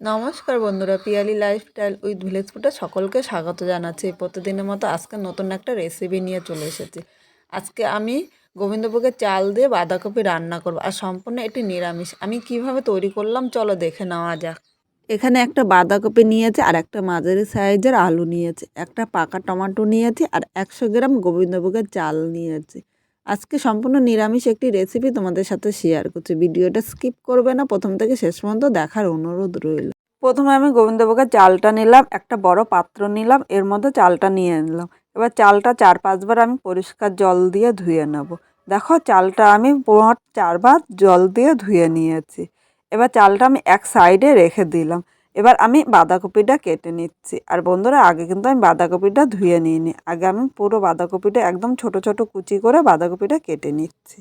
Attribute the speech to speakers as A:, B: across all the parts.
A: নমস্কার বন্ধুরা, Piyali lifestyle with village ফুডে সকলকে স্বাগত জানাচ্ছি। প্রতিদিনের মতো আজকে নতুন একটা রেসিপি নিয়ে চলে এসেছি। আজকে আমি গোবিন্দভোগের চাল দিয়ে বাঁধাকপি রান্না করব আর সম্পূর্ণ এটি নিরামিষ। আমি কীভাবে তৈরি করলাম চলো দেখে নেওয়া যাক। এখানে একটা বাঁধাকপি নিয়েছে আর একটা মাঝারি সাইজের আলু নিয়েছে। একটা পাকা টমাটো নিয়েছি আর একশো গ্রাম গোবিন্দভোগের চাল নিয়েছি। আজকে সম্পূর্ণ নিরামিষ একটি রেসিপি তোমাদের সাথে শেয়ার করছি। ভিডিওটা স্কিপ করবে না, প্রথম থেকে শেষ পর্যন্ত দেখার অনুরোধ রইল। প্রথমে আমি গোবিন্দভোগের চালটা নিলাম, একটা বড় পাত্র নিলাম, এর মধ্যে চালটা নিয়ে নিলাম। এবার চালটা চার পাঁচবার আমি পরিষ্কার জল দিয়ে ধুয়ে নেব। দেখো, চালটা আমি চারবার জল দিয়ে ধুয়ে নিয়েছি। এবার চালটা আমি এক সাইডে রেখে দিলাম। এবার আমি বাঁধাকপিটা কেটে নিচ্ছি। আর বন্ধুরা, আগে কিন্তু আমি বাঁধাকপিটা ধুয়ে নিইনি। আগে আমি পুরো বাঁধাকপিটা একদম ছোট ছোট কুচি করে বাঁধাকপিটা কেটে নিচ্ছি।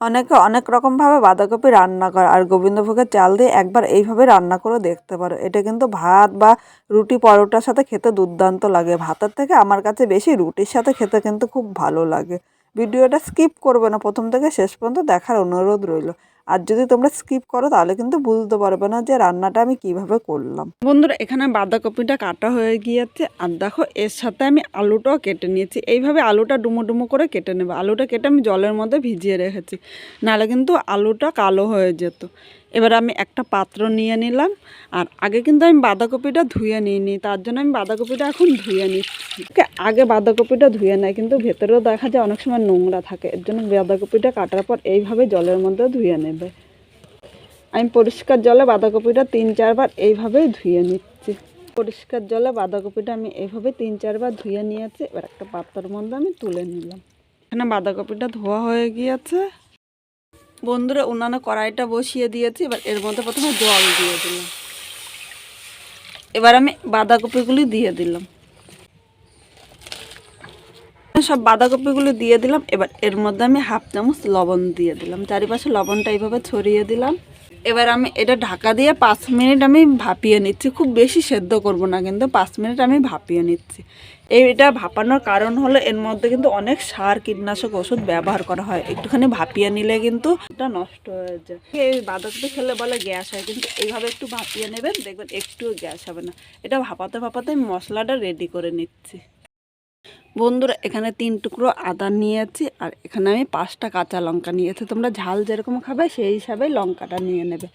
A: অনেকে অনেক রকমভাবে বাঁধাকপি রান্না করে। আর গোবিন্দভোগের চাল দিয়ে একবার এইভাবে রান্না করে দেখতে পারো। এটা কিন্তু ভাত বা রুটি পরোটার সাথে খেতে দুর্দান্ত লাগে। ভাতের থেকে আমার কাছে বেশি রুটির সাথে খেতে কিন্তু খুব ভালো লাগে। ভিডিওটা স্কিপ করবে না। প্রথম থেকে শেষ পর্যন্ত দেখার অনুরোধ রইল। আর যদি তোমরা স্কিপ করো, তাহলে কিন্তু বুঝতে পারবে না যে রান্নাটা আমি কীভাবে করলাম। বন্ধুরা, এখানে বাঁধাকপিটা কাটা হয়ে গিয়েছে, আর দেখো, এর সাথে আমি আলুটাও কেটে নিয়েছি। এইভাবে আলুটা ডুমো ডুমো করে কেটে নেব। আলুটা কেটে আমি জলের মধ্যে ভিজিয়ে রেখেছি। নাহলে কিন্তু আলুটা কালো হয়ে যেত। এবার আমি একটা পাত্র নিয়ে নিলাম। আর আগে কিন্তু আমি বাঁধাকপিটা ধুয়ে নিইনি, তার জন্য আমি বাঁধাকপিটা এখন ধুয়ে নিচ্ছি। আগে বাঁধাকপিটা ধুয়ে নেয়, কিন্তু ভেতরেও দেখা যায় অনেক সময় নোংরা থাকে, এর জন্য বাঁধাকপিটা কাটার পর এইভাবে জলের মধ্যে ধুয়ে নেবে। আমি পরিষ্কার জলে বাঁধাকপিটা তিন চারবার এইভাবেই ধুয়ে নিচ্ছি। পরিষ্কার জলে বাঁধাকপিটা আমি এইভাবে তিন চারবার ধুয়ে নিয়েছি, এবার একটা পাত্রের মধ্যে আমি তুলে নিলাম। এখানে বাঁধাকপিটা ধোয়া হয়ে গিয়েছে। বন্ধুরা অন্যান্য কড়াইটা বসিয়ে দিয়েছি, এবার এর মধ্যে প্রথমে জল দিয়ে দিলাম। এবার আমি বাঁধাকপিগুলি দিয়ে দিলাম। সব বাঁধাকপিগুলি দিয়ে দিলাম, এবার এর মধ্যে আমি হাফ চামচ লবণ দিয়ে দিলাম। চারিপাশে লবণটা এইভাবে ছড়িয়ে দিলাম। এবার আমি এটা ঢাকা দিয়ে পাঁচ মিনিট আমি ভাপিয়ে নিচ্ছি। খুব বেশি সেদ্ধ করব না কিন্তু পাঁচ মিনিট আমি ভাপিয়ে নিচ্ছি। এটা ভাপানোর কারণ হলো এর মধ্যে কিন্তু অনেক সার, কীটনাশক ওষুধ ব্যবহার করা হয়। একটুখানি ভাপিয়ে নিলে কিন্তু এটা নষ্ট হয়ে যায়। এই বাঁধাকপি খেলে বলে গ্যাস হয়, কিন্তু এইভাবে একটু ভাপিয়ে নেবেন, দেখবেন একটুও গ্যাস হবে না। এটা ভাপাতে ভাপাতে আমি মশলাটা রেডি করে নিচ্ছি। বন্ধুরা, এখানে তিন টুকরো আদা নিয়েছি আর এখানে আমি পাঁচটা কাঁচা লঙ্কা নিয়েছি। তোমরা ঝাল যেরকম খাবে, সেই হিসাবে লঙ্কাটা নিয়ে নেবে।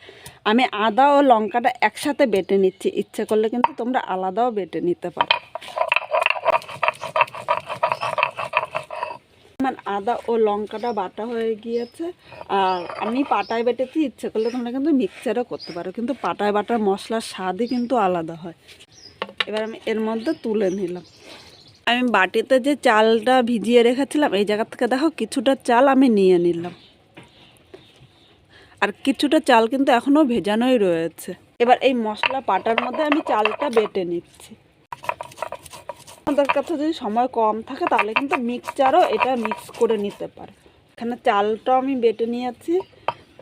A: আমি আদা ও লঙ্কাটা একসাথে বেটে নিচ্ছি, ইচ্ছে করলে কিন্তু তোমরা আলাদাও বেটে নিতে পারো। আমার আদা ও লঙ্কাটা বাটা হয়ে গিয়েছে, আর আমি পাটায় বেটেছি, ইচ্ছে করলে তোমরা কিন্তু মিক্সারও করতে পারো, কিন্তু পাটায় বাটার মশলার স্বাদই কিন্তু আলাদা হয়। এবার আমি এর মধ্যে তুলে নিলাম। আমি বাটিতে যে চালটা ভিজিয়ে রেখেছিলাম, এই জায়গা থেকে দেখো কিছুটা চাল আমি নিয়ে নিলাম। আর কিছুটা চাল কিন্তু এখনও ভেজানোই রয়েছে। এবার এই মশলা পাটার মধ্যে আমি চালটা বেটে নিচ্ছি। আমাদের কাছে যদি সময় কম থাকে, তাহলে কিন্তু মিক্সচারও এটা মিক্স করে নিতে পারে। এখানে চালটাও আমি বেটে নিয়েছি।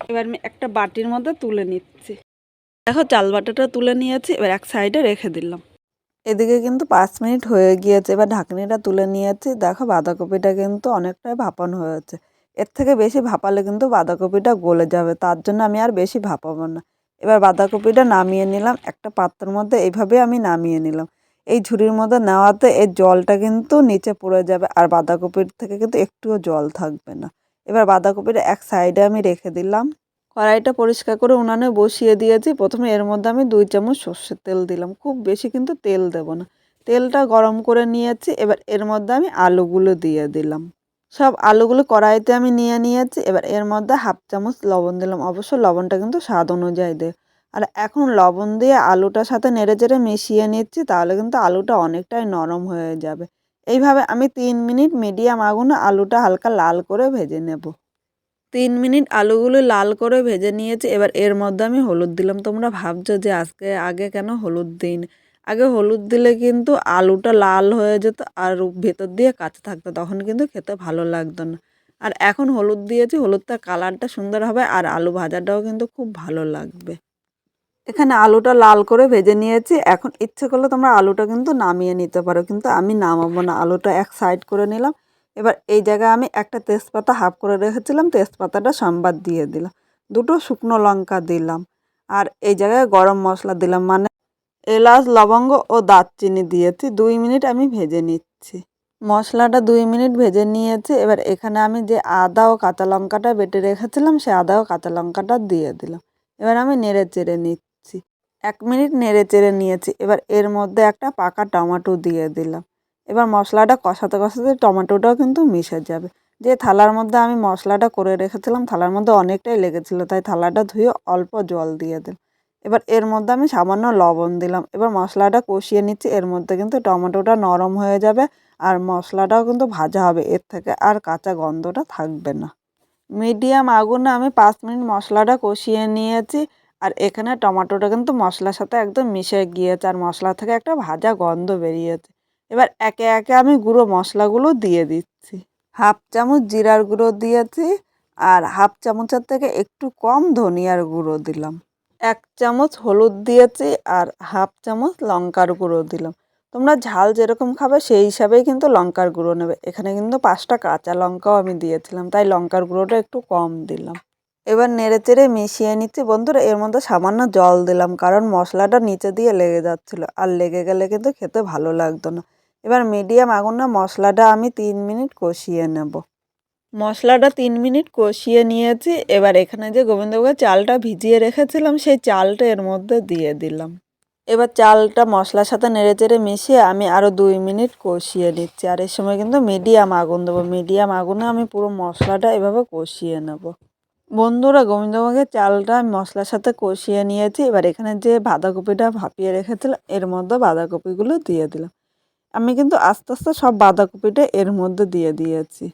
A: এবার আমি একটা বাটির মধ্যে তুলে নিচ্ছি। দেখো, চাল বাটাটা তুলে নিয়েছি, এবার এক সাইডে রেখে দিলাম। এদিকে কিন্তু পাঁচ মিনিট হয়ে গিয়েছে, এবার ঢাকনিটা তুলে নিয়েছি। দেখো বাঁধাকপিটা কিন্তু অনেকটাই ভাপানো হয়েছে। এর থেকে বেশি ভাপালে কিন্তু বাঁধাকপিটা গলে যাবে, তার জন্য আমি আর বেশি ভাপাবো না। এবার বাঁধাকপিটা নামিয়ে নিলাম, একটা পাত্রের মধ্যে এইভাবে আমি নামিয়ে নিলাম। এই ঝুড়ির মধ্যে নেওয়াতে এর জলটা কিন্তু নিচে পড়ে যাবে, আর বাঁধাকপির থেকে কিন্তু একটুও জল থাকবে না। এবার বাঁধাকপিটা এক সাইডে আমি রেখে দিলাম। কড়াইটা পরিষ্কার করে উনানে বসিয়ে দিয়েছি। প্রথমে এর মধ্যে আমি দুই চামচ সর্ষের তেল দিলাম। খুব বেশি কিন্তু তেল দেব না। তেলটা গরম করে নিয়েছি। এবার এর মধ্যে আমি আলুগুলো দিয়ে দিলাম। সব আলুগুলো কড়াইতে আমি নিয়ে নিয়েছি। এবার এর মধ্যে হাফ চামচ লবণ দিলাম। অবশ্য লবণটা কিন্তু স্বাদ অনুযায়ী দেয় আর এখন লবণ দিয়ে আলুটার সাথে নেড়ে চেড়ে মিশিয়ে নিচ্ছি, তাহলে কিন্তু আলুটা অনেকটাই নরম হয়ে যাবে। এইভাবে আমি তিন মিনিট মিডিয়াম আগুনে আলুটা হালকা লাল করে ভেজে নেব। তিন মিনিট আলুগুলো লাল করে ভেজে নিয়েছি। এবার এর মধ্যে আমি হলুদ দিলাম। তোমরা ভাবছ যে আজকে, আগে কেন হলুদ দিন আগে হলুদ দিলে কিন্তু আলুটা লাল হয়ে যেত আর ভেতর দিয়ে কাঁচা থাকতো, তখন কিন্তু খেতে ভালো লাগতো না। আর এখন হলুদ দিয়েছি, হলুদটা কালারটা সুন্দর হবে আর আলু ভাজাটাও কিন্তু খুব ভালো লাগবে। এখানে আলুটা লাল করে ভেজে নিয়েছি। এখন ইচ্ছে করলে তোমরা আলুটা কিন্তু নামিয়ে নিতে পারো, কিন্তু আমি নামাবো না। আলুটা এক সাইড করে নিলাম। এবার এই জায়গায় আমি একটা তেজপাতা হাফ করে রেখেছিলাম, তেজপাতাটা সম্বাদ দিয়ে দিলাম। দুটো শুকনো লঙ্কা দিলাম আর এই জায়গায় গরম মশলা দিলাম মানে এলাচ, লবঙ্গ ও দারচিনি দিয়েছি। দুই মিনিট আমি ভেজে নিচ্ছি। মশলাটা দুই মিনিট ভেজে নিয়েছি। এবার এখানে আমি যে আদা ও কাঁচা লঙ্কাটা বেটে রেখেছিলাম, সে আদা ও কাঁচা লঙ্কাটা দিয়ে দিলাম। এবার আমি নেড়ে চেড়ে নিচ্ছি। এক মিনিট নেড়ে চেড়ে নিয়েছি। এবার এর মধ্যে একটা পাকা টমেটো দিয়ে দিলাম। এবার মশলাটা কষাতে কষাতে টমেটোটাও কিন্তু মিশে যাবে। যে থালার মধ্যে আমি মশলাটা করে রেখেছিলাম, থালার মধ্যে অনেকটাই লেগেছিলো, তাই থালাটা ধুয়ে অল্প জল দিয়ে দিলাম। এবার এর মধ্যে আমি সামান্য লবণ দিলাম। এবার মশলাটা কষিয়ে নিচ্ছি, এর মধ্যে কিন্তু টমেটোটা নরম হয়ে যাবে আর মশলাটাও কিন্তু ভাজা হবে, এর থেকে আর কাঁচা গন্ধটা থাকবে না। মিডিয়াম আগুনে আমি পাঁচ মিনিট মশলাটা কষিয়ে নিয়েছি আর এখানে টমেটোটা কিন্তু মশলার সাথে একদম মিশে গিয়েছে আর মশলা থেকে একটা ভাজা গন্ধ বেরিয়েছে। এবার একে একে আমি গুঁড়ো মশলাগুলো দিয়ে দিচ্ছি। হাফ চামচ জিরার গুঁড়ো দিয়েছি আর হাফ চামচের থেকে একটু কম ধনিয়ার গুঁড়ো দিলাম। এক চামচ হলুদ দিয়েছি আর হাফ চামচ লঙ্কার গুঁড়ো দিলাম। তোমরা ঝাল যেরকম খাবে সেই হিসাবেই কিন্তু লঙ্কার গুঁড়ো নেবে। এখানে কিন্তু পাঁচটা কাঁচা লঙ্কাও আমি দিয়েছিলাম, তাই লঙ্কার গুঁড়োটা একটু কম দিলাম। এবার নেড়ে চেড়ে মিশিয়ে নিচ্ছি। বন্ধুরা, এর মধ্যে সামান্য জল দিলাম, কারণ মশলাটা নিচে দিয়ে লেগে যাচ্ছিল। আর লেগে গেলে কিন্তু খেতে ভালো লাগতো না। এবার মিডিয়াম আগুনে মশলাটা আমি তিন মিনিট কষিয়ে নেব। মশলাটা তিন মিনিট কষিয়ে নিয়েছি, এবার এখানে যে গোবিন্দভোগের চালটা ভিজিয়ে রেখেছিলাম, সেই চালটা এর মধ্যে দিয়ে দিলাম। এবার চালটা মশলার সাথে নেড়ে চেড়ে মিশিয়ে আমি আরও দুই মিনিট কষিয়ে নিচ্ছি, আর এর সময় কিন্তু মিডিয়াম আগুন দেবো। মিডিয়াম আগুনে আমি পুরো মশলাটা এভাবে কষিয়ে নেব। বন্ধুরা, গোবিন্দভোগের চালটা আমি মশলার সাথে কষিয়ে নিয়েছি, এবার এখানে যে বাঁধাকপিটা ভাপিয়ে রেখেছিলাম, এর মধ্যে বাঁধাকপিগুলো দিয়ে দিলাম। আমি কিন্তু আস্তে আস্তে সব বাঁধাকপিটা এর মধ্যে দিয়ে দিয়েছি।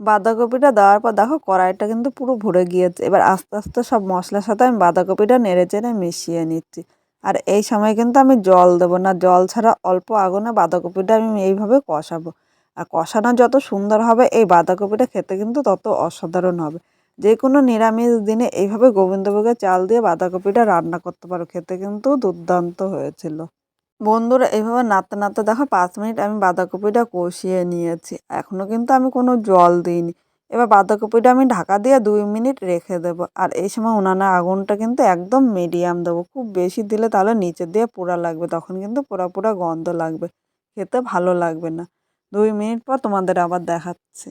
A: বাঁধাকপিটা দেওয়ার পর দেখো কড়াইটা কিন্তু পুরো ভরে গিয়েছে। এবার আস্তে আস্তে সব মশলার সাথে আমি বাঁধাকপিটা নেড়ে চেড়ে মিশিয়ে নিচ্ছি। আর এই সময় কিন্তু আমি জল দেবো না। জল ছাড়া অল্প আগুনে বাঁধাকপিটা আমি এইভাবে কষাবো। আর কষানো যত সুন্দর হবে, এই বাঁধাকপিটা খেতে কিন্তু তত অসাধারণ হবে। যে কোনো নিরামিষ দিনে এইভাবে গোবিন্দভোগের চাল দিয়ে বাঁধাকপিটা রান্না করতে পারো। খেতে কিন্তু দুর্দান্ত হয়েছিল। বন্ধুরা এইভাবে নাড়তে নাড়তে দেখো পাঁচ মিনিট আমি বাঁধাকপিটা কষিয়ে নিয়েছি। এখনও কিন্তু আমি কোনো জল দিইনি। এবার বাঁধাকপিটা আমি ঢাকা দিয়ে দুই মিনিট রেখে দেবো। আর এই সময় উনানের আগুনটা কিন্তু একদম মিডিয়াম দেবো। খুব বেশি দিলে তাহলে নিচে দিয়ে পোড়া লাগবে, তখন কিন্তু পোড়া পোড়া গন্ধ লাগবে। খেতে ভালো লাগবে না। দুই মিনিট পর তোমাদের আবার দেখাচ্ছে।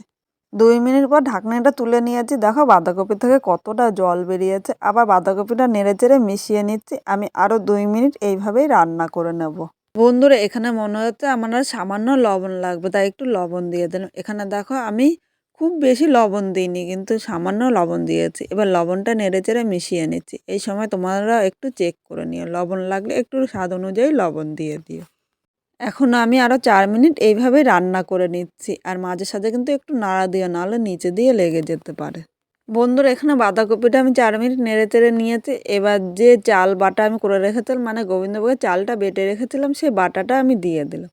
A: দুই মিনিট পর ঢাকনাটা তুলে নিয়েছি। দেখো বাঁধাকপি থেকে কতটা জল বেরিয়েছে। আবার বাঁধাকপিটা নেড়ে চেড়ে মিশিয়ে নিচ্ছি। আমি আরও দুই মিনিট এইভাবেই রান্না করে নেব। বন্ধুরা, এখানে মনে হচ্ছে আমার সামান্য লবণ লাগবে, তাই একটু লবণ দিয়ে দিলাম। এখানে দেখো আমি খুব বেশি লবণ দিইনি, কিন্তু সামান্য লবণ দিয়েছি। এবার লবণটা নেড়ে চেড়ে মিশিয়ে নিচ্ছি। এই সময় তোমরা একটু চেক করে নিও। লবণ লাগলে একটু স্বাদ অনুযায়ী লবণ দিয়ে দিও। এখন আমি আরও চার মিনিট এইভাবে রান্না করে নিচ্ছি। আর মাঝে সাঝে কিন্তু একটু নাড়া দিও, নাহলে নিচে দিয়ে লেগে যেতে পারে। বন্ধুরা, এখানে বাঁধাকপিটা আমি চার মিনিট নেড়ে চেড়ে নিয়েছি। এবার যে চাল বাটা আমি করে রেখেছিলাম মানে গোবিন্দভোগের চালটা বেটে রেখেছিলাম, সেই বাটাটা আমি দিয়ে দিলাম।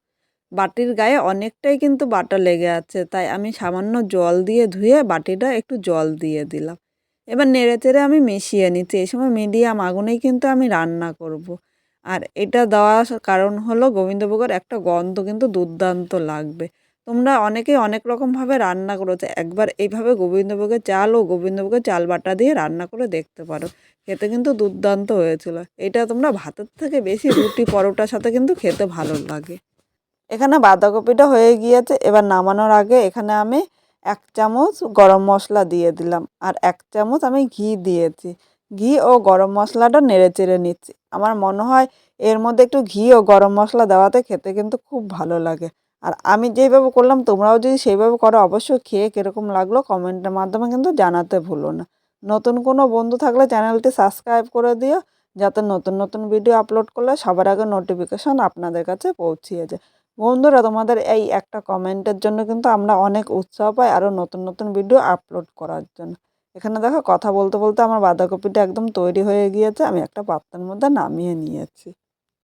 A: বাটির গায়ে অনেকটাই কিন্তু বাটা লেগে আছে, তাই আমি সামান্য জল দিয়ে ধুয়ে বাটিটা একটু জল দিয়ে দিলাম। এবার নেড়ে চেড়ে আমি মিশিয়ে নিচ্ছি। এই সময় মিডিয়াম আগুনেই কিন্তু আমি রান্না করব। আর এটা দেওয়ার কারণ হলো গোবিন্দভোগের একটা গন্ধ কিন্তু দুর্দান্ত লাগবে। তোমরা অনেকেই অনেক রকমভাবে রান্না করেছ, একবার এইভাবে গোবিন্দভোগের চাল ও গোবিন্দভোগের চাল বাটা দিয়ে রান্না করে দেখতে পারো, খেতে কিন্তু দুর্দান্ত হয়েছিল। এটা তোমরা ভাতের থেকে বেশি রুটি পরোটার সাথে কিন্তু খেতে ভালো লাগে। এখানে বাঁধাকপিটা হয়ে গিয়েছে, এবার নামানোর আগে এখানে আমি এক চামচ গরম মশলা দিয়ে দিলাম, আর এক চামচ আমি ঘি দিয়েছি। ঘি ও গরম মশলাটা নেড়ে চেড়ে নিচ্ছি। আমার মনে হয় এর মধ্যে একটু ঘি ও গরম মশলা দেওয়াতে খেতে কিন্তু খুব ভালো লাগে। আর আমি যেইভাবে করলাম, তোমরাও যদি সেইভাবে করো, অবশ্যই খেয়ে কীরকম লাগল কমেন্টের মাধ্যমে কিন্তু জানাতে ভুলো না। নতুন কোনো বন্ধু থাকলে চ্যানেলটি সাবস্ক্রাইব করে দিও, যাতে নতুন নতুন ভিডিও আপলোড করলে সবার আগে নোটিফিকেশান আপনাদের কাছে পৌঁছিয়ে যায়। বন্ধুরা, তোমাদের এই একটা কমেন্টের জন্য কিন্তু আমরা অনেক উৎসাহ পাই আরও নতুন নতুন ভিডিও আপলোড করার জন্য। এখানে দেখো কথা বলতে বলতে আমার বাঁধাকপিটা একদম তৈরি হয়ে গিয়েছে, আমি একটা পাত্রের মধ্যে নামিয়ে নিয়েছি।